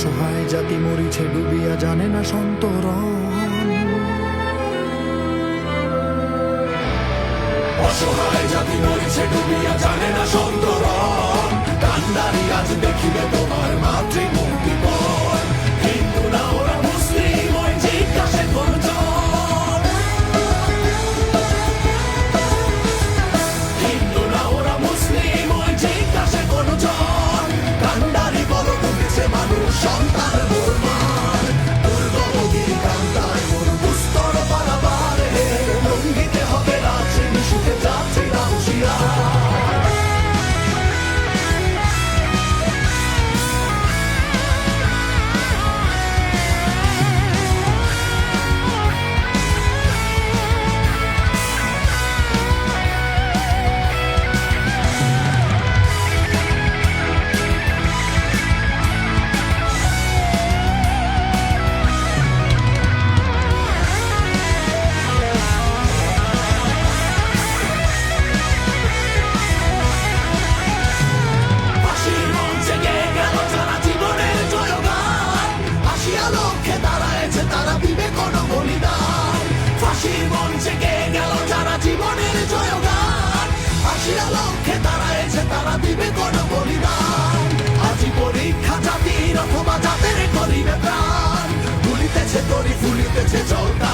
অসহায় জাতি মরিছে, ডুবিয়া জানে না সন্তর অসহায় জাতি মরিছে, ডুবিয়া জানে না সন্তরণ। কান্দারি আজ দেখিবে তোমার চাষিরা লক্ষ্যে তারা দিবে আজি পরীক্ষা জাতির অথবা জাতের করিবে প্রাণ ফুলিতেছে তরি ফুলিতেছে জলতা